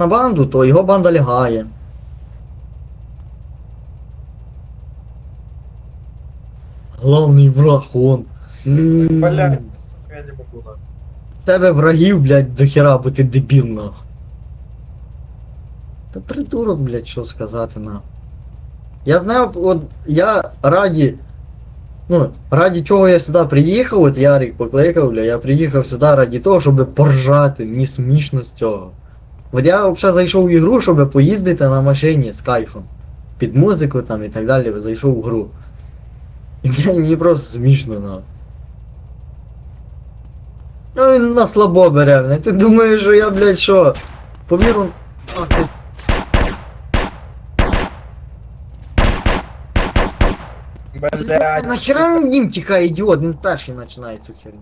на банду, то його банда лягає. Главний враг он. Блядь, я не могу нахуй. Тебе врагів, блядь, до хера, бо ти дебіл, нахуй. Та придурок, блядь, що сказати, нахуй. Я знаю, от я раді. Ну, раді чого я сюди приїхав, от Ярик покликав, бля, я приїхав сюди раді того, щоб поржати, мені смішно з цього. От я взагалі зайшов в ігру, щоб поїздити на машині з кайфом. Під музику там і так далі, зайшов в гру. І мені просто смішно, нахуй. Ну він на слабо бере, блядь. Ти думаєш, що я, блядь, що? Повіру. Ах, ти... Блядь, Нахера він тікає, ідіот, він перший починає цю херню.